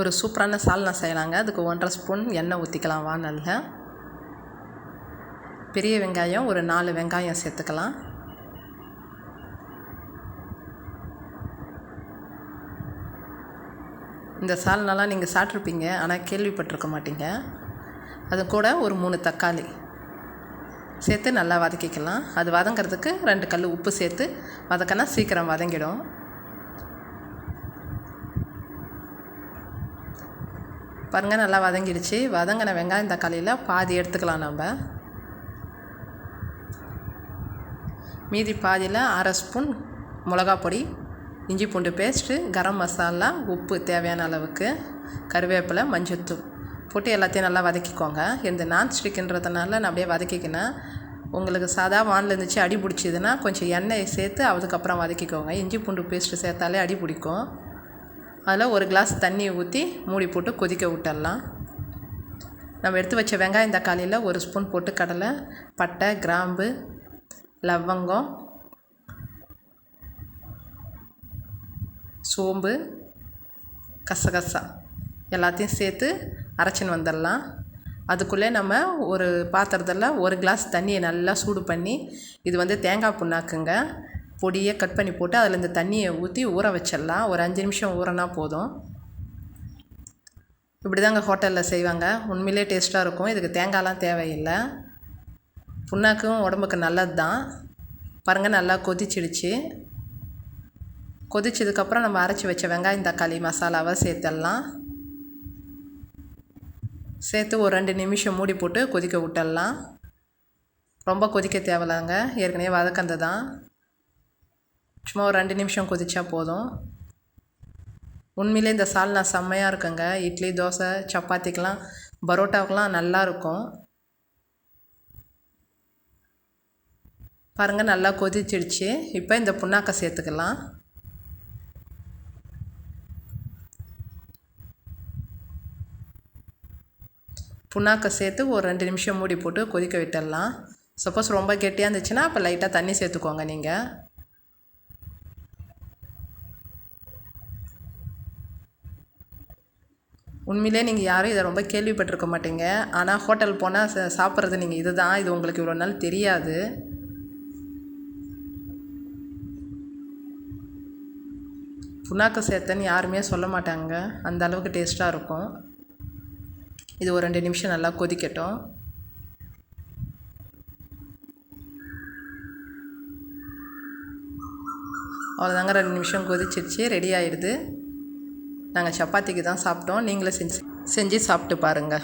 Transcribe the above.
ஒரு சூப்பரான சால்னா செய்யலாங்க. அதுக்கு ஒன்றரை ஸ்பூன் எண்ணெய் ஊற்றிக்கலாம் வானலில் பெரிய வெங்காயம் ஒரு நாலு வெங்காயம் சேர்த்துக்கலாம். இந்த சால்னாலாம் நீங்கள் சாப்பிட்ருப்பீங்க ஆனால் கேள்விப்பட்டிருக்க மாட்டீங்க. அது கூட ஒரு மூணு தக்காளி சேர்த்து நல்லா வதக்கிக்கலாம். அது வதங்கிறதுக்கு ரெண்டு கல் உப்பு சேர்த்து வதக்கினா சீக்கிரம் வதங்கிடும். பாருங்கள் நல்லா வதங்கிடுச்சு. வதங்கின வெங்காயம் தக்காளியில் பாதி எடுத்துக்கலாம் நம்ம. மீதி பாதியில் அரை ஸ்பூன் மிளகா பொடி இஞ்சி பூண்டு பேஸ்ட்டு கரம் மசாலா உப்பு தேவையான அளவுக்கு கருவேப்பிலை மஞ்சத்தூள். போட்டு எல்லாத்தையும் நல்லா வதக்கிக்கோங்க. இந்த நான்ஸ்டிக்குன்றதுனால நான் அப்படியே வதக்கிக்கினேன் உங்களுக்கு சாதா வானில் இருந்துச்சு அடி பிடிச்சிதுன்னா கொஞ்சம் எண்ணெய் சேர்த்து அதுக்கப்புறம் வதக்கிக்கோங்க. இஞ்சி பூண்டு பேஸ்ட்டு சேர்த்தாலே அடி பிடிக்கும். அதில் ஒரு கிளாஸ் தண்ணி ஊற்றி மூடி போட்டு கொதிக்க விட்டுடலாம். நம்ம எடுத்து வச்ச வெங்காயம் தக்காளியில் ஒரு ஸ்பூன் போட்டு கடலை பட்டை கிராம்பு லவங்கம் சோம்பு கசகசா எல்லாத்தையும் சேர்த்து அரைச்சின்னு வந்துடலாம். அதுக்குள்ளே நம்ம ஒரு பாத்திரத்தில் ஒரு கிளாஸ் தண்ணியை நல்லா சூடு பண்ணி இது வந்து தேங்காய் புண்ணாக்குங்க. பொடியை கட் பண்ணி போட்டு அதில் இந்த தண்ணியை ஊற்றி ஊற வச்சிடலாம். ஒரு அஞ்சு நிமிஷம் ஊறனா போதும். இப்படி தாங்க ஹோட்டலில் செய்வாங்க. உண்மையிலே டேஸ்ட்டாக இருக்கும். இதுக்கு தேங்காய்லாம் தேவையில்லை. புண்ணாக்கும் உடம்புக்கு நல்லது தான் பாருங்கள் நல்லா கொதிச்சிடுச்சு. கொதிச்சதுக்கப்புறம் நம்ம அரைச்சி வச்ச வெங்காயம் தக்காளி மசாலாவை சேர்த்துடலாம். சேர்த்து ஒரு ரெண்டு நிமிஷம் மூடி போட்டு கொதிக்க விட்டுடலாம். ரொம்ப கொதிக்க தேவையில்லைங்க. ஏற்கனவே வதக்கந்து தான் சும்மா ஒரு ரெண்டு நிமிஷம் கொதிச்சா போதும். உண்மையிலே இந்த சால்னா செம்மையாக இருக்குங்க. இட்லி தோசை சப்பாத்திக்கெலாம் பரோட்டாவுக்கெலாம் நல்லாயிருக்கும் பாருங்கள் நல்லா கொதிச்சிடுச்சு. இப்போ இந்த புண்ணாக்கை சேர்த்துக்கலாம். புண்ணாக்கை சேர்த்து ஒரு ரெண்டு நிமிஷம் மூடி போட்டு கொதிக்க விட்டுடலாம். சப்போஸ் ரொம்ப கெட்டியாக இருந்துச்சுன்னா அப்போ லைட்டாக தண்ணி சேர்த்துக்கோங்க நீங்கள் உண்மையிலே நீங்கள் யாரும் இதை ரொம்ப கேள்விப்பட்டிருக்க மாட்டீங்க. ஆனால் ஹோட்டல் போனால் சாப்பிட்றது நீங்கள் இது தான் இது உங்களுக்கு இவ்வளோ நாள் தெரியாது. புண்ணாக்கு சேர்த்தன்னு யாருமே சொல்ல மாட்டாங்க. அந்த அளவுக்கு டேஸ்ட்டாக இருக்கும். இது ஒரு ரெண்டு நிமிஷம் நல்லா கொதிக்கட்டும். அவ்வளோதாங்க ரெண்டு நிமிஷம் கொதிச்சிருச்சு. ரெடி ஆகிடுது நாங்கள் சப்பாத்திக்கு தான் சாப்பிட்டோம். நீங்களும் செஞ்சு செஞ்சு சாப்பிட்டு பாருங்கள்